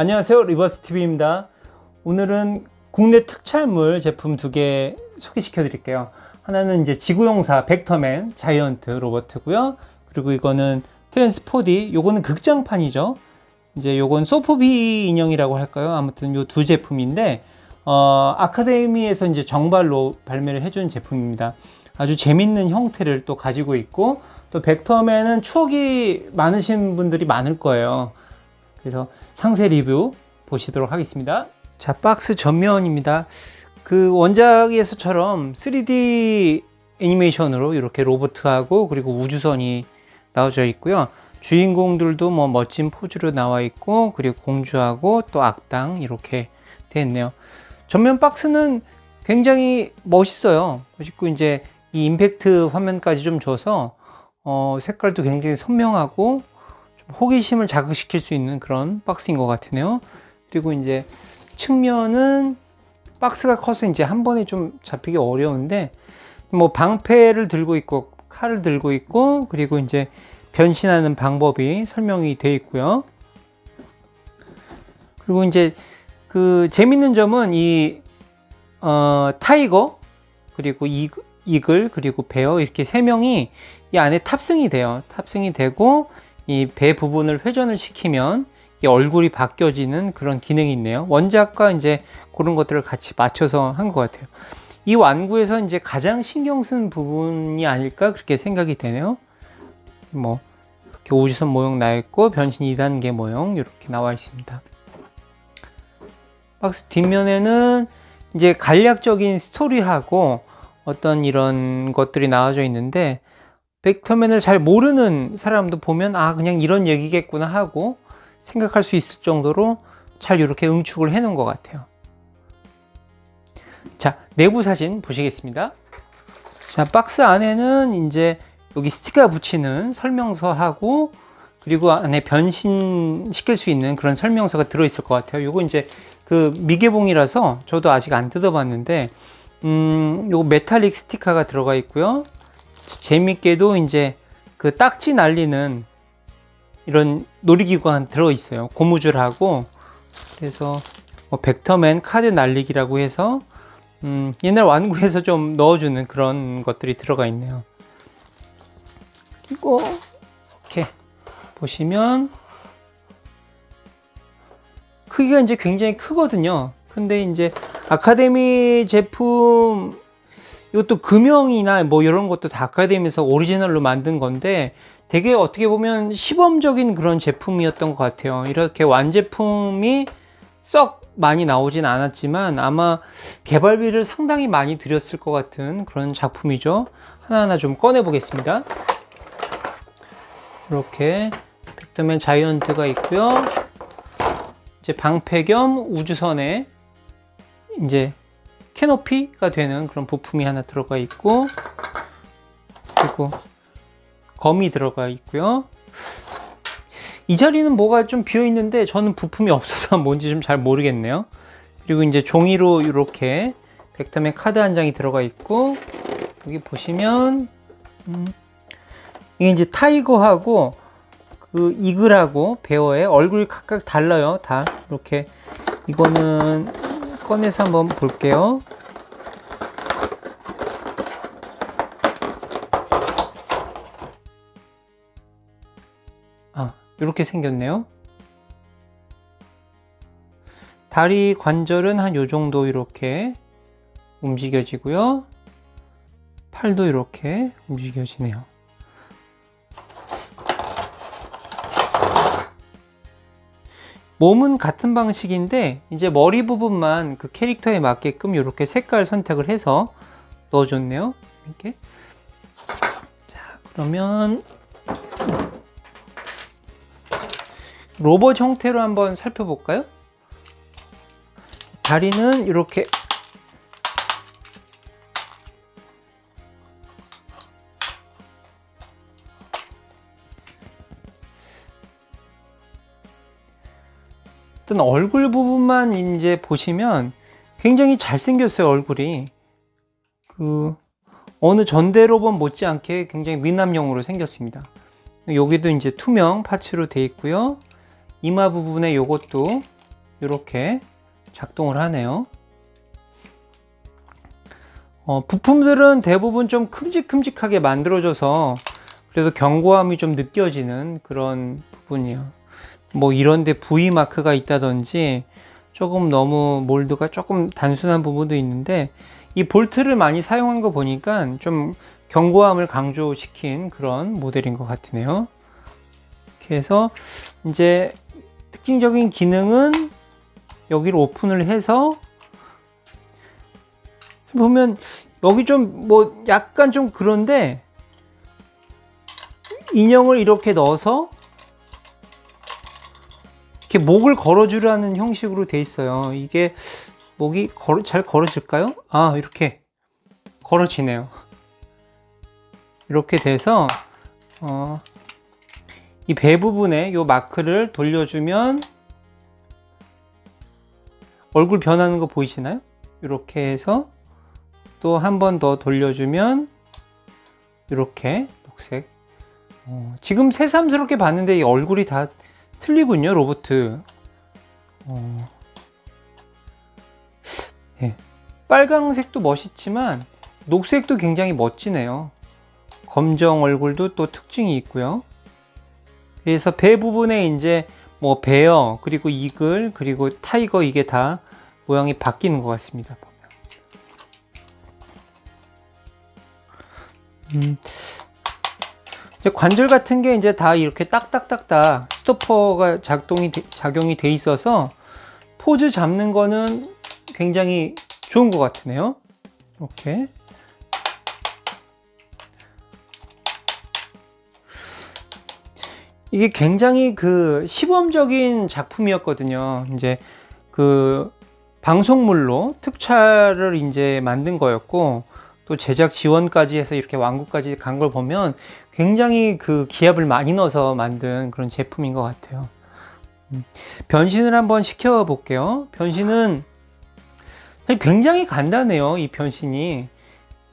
안녕하세요 리버스 TV입니다. 오늘은 국내 특촬물 제품 두 개 소개시켜 드릴게요. 하나는 이제 지구용사 벡터맨 자이언트 로버트고요. 그리고 이거는 트랜스포디 요거는 극장판이죠. 이제 요건 소프비 인형이라고 할까요? 아무튼 요 두 제품인데 어, 아카데미에서 이제 정발로 발매를 해준 제품입니다. 아주 재밌는 형태를 또 가지고 있고 또 벡터맨은 추억이 많으신 분들이 많을 거예요. 그래서 상세 리뷰 보시도록 하겠습니다. 자, 박스 전면입니다. 그 원작에서처럼 3D 애니메이션으로 이렇게 로봇하고 그리고 우주선이 나와져 있고요. 주인공들도 뭐 멋진 포즈로 나와 있고 그리고 공주하고 또 악당 이렇게 되어 있네요. 전면 박스는 굉장히 멋있어요. 멋있고 이제 이 임팩트 화면까지 좀 줘서 어, 색깔도 굉장히 선명하고 좀 호기심을 자극시킬 수 있는 그런 박스인 것 같으네요. 그리고 이제 측면은 박스가 커서 이제 한 번에 좀 잡히기 어려운데 뭐 방패를 들고 있고 칼을 들고 있고 그리고 이제 변신하는 방법이 설명이 되어 있고요. 그리고 이제 그 재밌는 점은 이 어, 타이거 그리고 이, 이글 그리고 베어 이렇게 세 명이 이 안에 탑승이 돼요. 탑승이 되고 이 배 부분을 회전을 시키면 이 얼굴이 바뀌어지는 그런 기능이 있네요. 원작과 이제 그런 것들을 같이 맞춰서 한 것 같아요. 이 완구에서 이제 가장 신경 쓴 부분이 아닐까 그렇게 생각이 되네요. 뭐 이렇게 우주선 모형 나 있고 변신 2단계 모형 이렇게 나와 있습니다. 박스 뒷면에는 이제 간략적인 스토리하고 어떤 이런 것들이 나와져 있는데 벡터맨을 잘 모르는 사람도 보면 아 그냥 이런 얘기겠구나 하고 생각할 수 있을 정도로 잘 이렇게 응축을 해 놓은 것 같아요. 자, 내부 사진 보시겠습니다. 자, 박스 안에는 이제 여기 스티커 붙이는 설명서하고 그리고 안에 변신시킬 수 있는 그런 설명서가 들어있을 것 같아요. 요거 이제 그 미개봉이라서 저도 아직 안 뜯어봤는데, 음, 요거 메탈릭 스티커가 들어가 있고요. 재밌게도 이제 그 딱지 날리는 이런 놀이기구가 한 들어 있어요. 고무줄하고. 그래서 뭐 벡터맨 카드 날리기라고 해서 음, 옛날 완구에서 좀 넣어주는 그런 것들이 들어가 있네요. 그리고 이렇게 보시면 크기가 이제 굉장히 크거든요. 근데 이제 아카데미 제품 이것도 금형이나 뭐 이런 것도 다 아카데미에서 오리지널로 만든 건데 되게 어떻게 보면 시범적인 그런 제품이었던 것 같아요. 이렇게 완제품이 썩 많이 나오진 않았지만 아마 개발비를 상당히 많이 들였을 것 같은 그런 작품이죠. 하나하나 좀 꺼내 보겠습니다. 이렇게 벡터맨 자이언트가 있고요. 이제 방패 겸 우주선에 이제 캐노피가 되는 그런 부품이 하나 들어가 있고 그리고 검이 들어가 있고요. 이 자리는 뭐가 좀 비어 있는데 저는 부품이 없어서 뭔지 좀 잘 모르겠네요. 그리고 이제 종이로 이렇게 벡터맨 카드 한 장이 들어가 있고 여기 보시면 음, 이게 이제 타이거하고 그 이글하고 베어의 얼굴이 각각 달라요. 다 이렇게 이거는 꺼내서 한번 볼게요. 아, 이렇게 생겼네요. 다리 관절은 한 요 정도 이렇게 움직여지고요. 팔도 이렇게 움직여지네요. 몸은 같은 방식인데 이제 머리 부분만 그 캐릭터에 맞게끔 이렇게 색깔 선택을 해서 넣어줬네요. 이렇게. 자, 그러면 로봇 형태로 한번 살펴볼까요? 다리는 이렇게 일단 얼굴 부분만 이제 보시면 굉장히 잘생겼어요 얼굴이 그 어느 전대 로봇 못지않게 굉장히 미남형으로 생겼습니다 여기도 이제 투명 파츠로 되어 있고요 이마 부분에 요것도 이렇게 작동을 하네요. 어, 부품들은 대부분 좀 큼직큼직하게 만들어져서 그래도 견고함이 좀 느껴지는 그런 부분이에요. 뭐 이런데 V 마크가 있다든지 조금 너무 몰드가 조금 단순한 부분도 있는데 이 볼트를 많이 사용한 거 보니까 좀 견고함을 강조시킨 그런 모델인 것 같으네요. 해서 이제 특징적인 기능은 여기를 오픈을 해서 보면 여기 좀 뭐 약간 좀 그런데 인형을 이렇게 넣어서 이렇게 목을 걸어주라는 형식으로 돼 있어요. 이게 목이 걸어, 잘 걸어질까요? 아 이렇게 걸어지네요. 이렇게 돼서 어, 이 배 부분에 이 마크를 돌려주면 얼굴 변하는 거 보이시나요? 이렇게 해서 또 한 번 더 돌려주면 이렇게 녹색 어, 지금 새삼스럽게 봤는데 이 얼굴이 다 틀리군요 로보트 어, 예. 빨강색도 멋있지만 녹색도 굉장히 멋지네요. 검정 얼굴도 또 특징이 있고요. 그래서 배 부분에 이제 뭐 베어 그리고 이글 그리고 타이거 이게 다 모양이 바뀌는 것 같습니다 음. 관절 같은 게 이제 다 이렇게 딱딱딱딱 스토퍼가 작동이 돼- 작용이 돼 있어서 포즈 잡는 거는 굉장히 좋은 것 같으네요. 이렇게 이게 굉장히 그 시범적인 작품이었거든요. 이제 그 방송물로 특촬을 이제 만든 거였고 또 제작 지원까지 해서 이렇게 완구까지 간 걸 보면 굉장히 그 기압을 많이 넣어서 만든 그런 제품인 것 같아요. 음, 변신을 한번 시켜 볼게요. 변신은 굉장히 간단해요. 이 변신이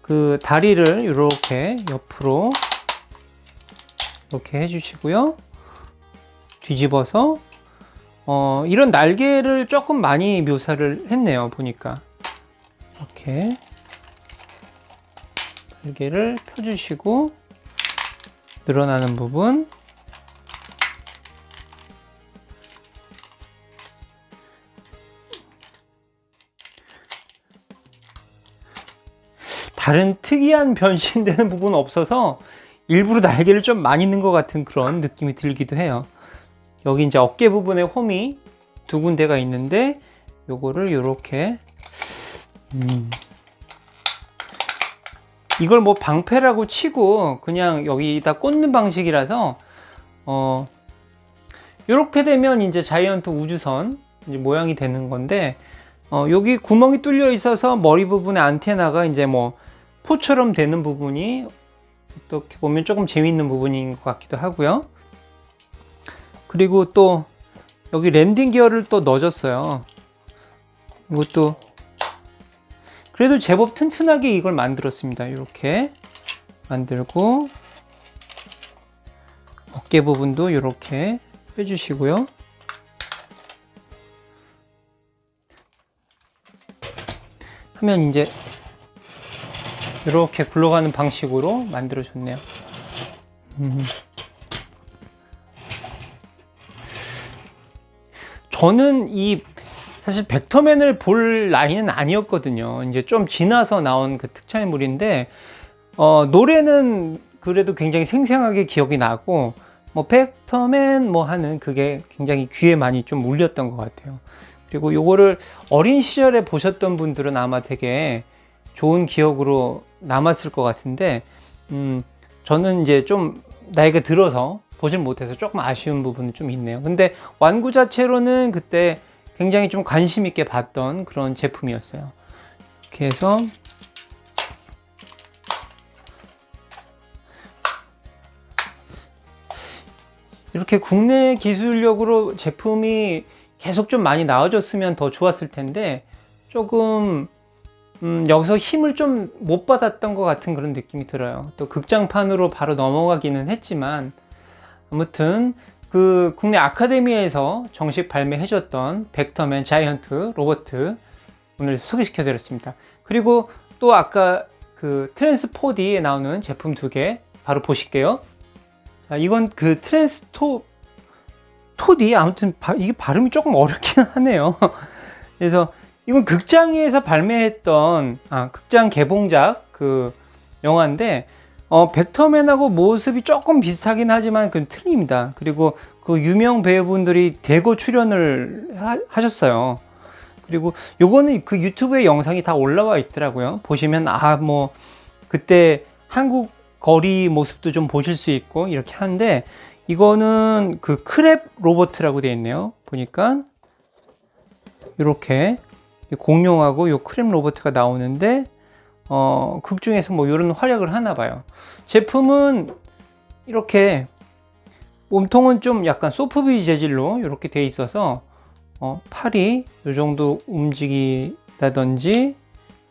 그 다리를 이렇게 옆으로 이렇게 해주시고요. 뒤집어서 어, 이런 날개를 조금 많이 묘사를 했네요. 보니까 이렇게 날개를 펴주시고 늘어나는 부분 다른 특이한 변신되는 부분은 없어서 일부러 날개를 좀 많이 넣은 것 같은 그런 느낌이 들기도 해요. 여기 이제 어깨 부분에 홈이 두 군데가 있는데 요거를 이렇게 음. 이걸 뭐 방패라고 치고 그냥 여기다 꽂는 방식이라서 어 이렇게 되면 이제 자이언트 우주선 이제 모양이 되는 건데 어 여기 구멍이 뚫려 있어서 머리 부분에 안테나가 이제 뭐 포처럼 되는 부분이 어떻게 보면 조금 재밌는 부분인 것 같기도 하고요. 그리고 또 여기 랜딩 기어를 또 넣어줬어요. 이것도 그래도 제법 튼튼하게 이걸 만들었습니다. 이렇게 만들고 어깨 부분도 이렇게 빼주시고요. 하면 이제 이렇게 굴러가는 방식으로 만들어줬네요. 음. 저는 이 사실 벡터맨을 볼 나이는 아니었거든요. 이제 좀 지나서 나온 그 특촬물인데 어, 노래는 그래도 굉장히 생생하게 기억이 나고 뭐 벡터맨 뭐 하는 그게 굉장히 귀에 많이 좀 울렸던 것 같아요. 그리고 요거를 어린 시절에 보셨던 분들은 아마 되게 좋은 기억으로 남았을 것 같은데 음, 저는 이제 좀 나이가 들어서 보질 못해서 조금 아쉬운 부분이 좀 있네요. 근데 완구 자체로는 그때 굉장히 좀 관심 있게 봤던 그런 제품이었어요. 이렇게 해서 이렇게 국내 기술력으로 제품이 계속 좀 많이 나와줬으면 더 좋았을 텐데 조금 음, 여기서 힘을 좀 못 받았던 것 같은 그런 느낌이 들어요. 또 극장판으로 바로 넘어가기는 했지만 아무튼 그 국내 아카데미에서 정식 발매해줬던 벡터맨 자이언트 로봇 오늘 소개시켜 드렸습니다. 그리고 또 아까 그 트랜스 4D에 나오는 제품 두 개 바로 보실게요. 자, 이건 그 트랜스토 토디 아무튼 바- 이게 발음이 조금 어렵긴 하네요. 그래서 이건 극장에서 발매했던 아, 극장 개봉작 그 영화인데 어, 벡터맨하고 모습이 조금 비슷하긴 하지만 그건 틀립니다. 그리고 그 유명 배우분들이 대거 출연을 하, 셨어요 그리고 요거는 그 유튜브에 영상이 다 올라와 있더라고요. 보시면 아 뭐 그때 한국 거리 모습도 좀 보실 수 있고 이렇게 하는데 이거는 그 크랩 로버트라고 되어 있네요. 보니까 이렇게 공룡하고 요 크랩 로버트가 나오는데 어, 극 중에서 뭐 이런 활약을 하나 봐요. 제품은 이렇게 몸통은 좀 약간 소프비 재질로 이렇게 돼 있어서 어, 팔이 이 정도 움직이다든지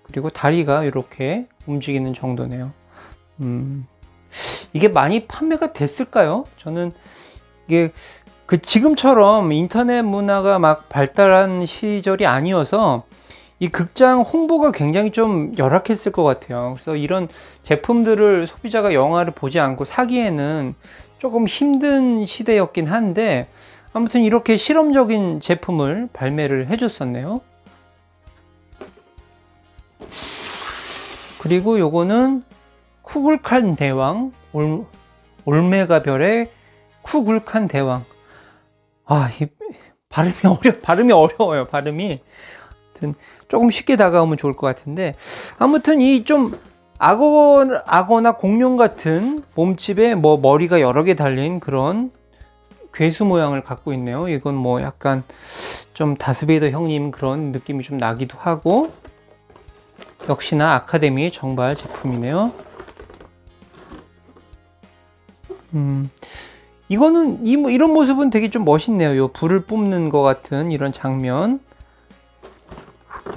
그리고 다리가 이렇게 움직이는 정도네요. 음, 이게 많이 판매가 됐을까요? 저는 이게 그 지금처럼 인터넷 문화가 막 발달한 시절이 아니어서 이 극장 홍보가 굉장히 좀 열악했을 것 같아요. 그래서 이런 제품들을 소비자가 영화를 보지 않고 사기에는 조금 힘든 시대였긴 한데 아무튼 이렇게 실험적인 제품을 발매를 해줬었네요. 그리고 요거는 쿠굴칸 대왕 올, 올메가 별의 쿠굴칸 대왕 아, 이 발음이 어려 발음이 어려워요. 발음이 아무튼 조금 쉽게 다가오면 좋을 것 같은데 아무튼 이 좀 악어 악어나 공룡 같은 몸집에 뭐 머리가 여러 개 달린 그런 괴수 모양을 갖고 있네요. 이건 뭐 약간 좀 다스베이더 형님 그런 느낌이 좀 나기도 하고 역시나 아카데미 정발 제품이네요. 음, 이거는 이, 뭐 이런 모습은 되게 좀 멋있네요. 요 불을 뿜는 것 같은 이런 장면.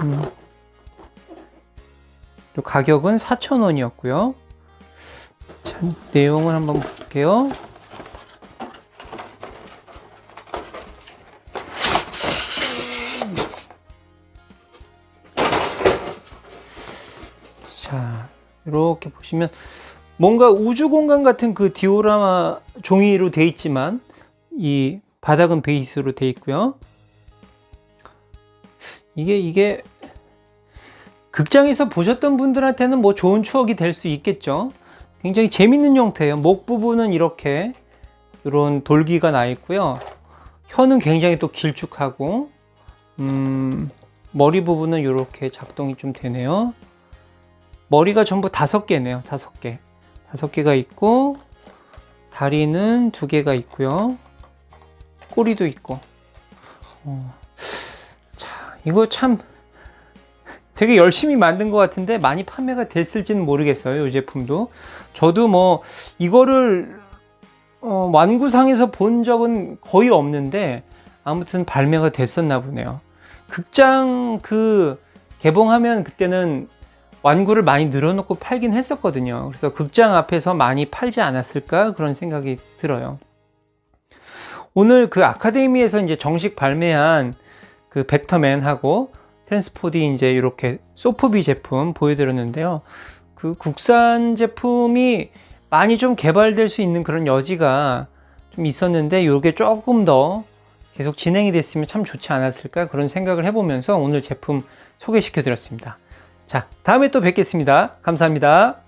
음. 요 가격은 4,000원이었고요. 자, 내용을 한번 볼게요. 자, 이렇게 보시면 뭔가 우주 공간 같은 그 디오라마 종이로 돼 있지만 이 바닥은 베이스로 돼 있고요. 이게 이게 극장에서 보셨던 분들한테는 뭐 좋은 추억이 될 수 있겠죠. 굉장히 재밌는 형태예요. 목 부분은 이렇게 이런 돌기가 나 있고요. 혀는 굉장히 또 길쭉하고 음, 머리 부분은 이렇게 작동이 좀 되네요. 머리가 전부 다섯 개네요. 다섯 개. 다섯 개가 있고 다리는 두 개가 있고요. 꼬리도 있고. 어, 자, 이거 참 되게 열심히 만든 것 같은데 많이 판매가 됐을지는 모르겠어요. 이 제품도. 저도 뭐 이거를 어, 완구상에서 본 적은 거의 없는데 아무튼 발매가 됐었나 보네요. 극장 그 개봉하면 그때는 완구를 많이 늘어놓고 팔긴 했었거든요. 그래서 극장 앞에서 많이 팔지 않았을까 그런 생각이 들어요. 오늘 그 아카데미에서 이제 정식 발매한 그 벡터맨하고 트랜스포디 이제 이렇게 소프비 제품 보여드렸는데요. 그 국산 제품이 많이 좀 개발될 수 있는 그런 여지가 좀 있었는데 이게 조금 더 계속 진행이 됐으면 참 좋지 않았을까 그런 생각을 해보면서 오늘 제품 소개시켜 드렸습니다. 자, 다음에 또 뵙겠습니다. 감사합니다.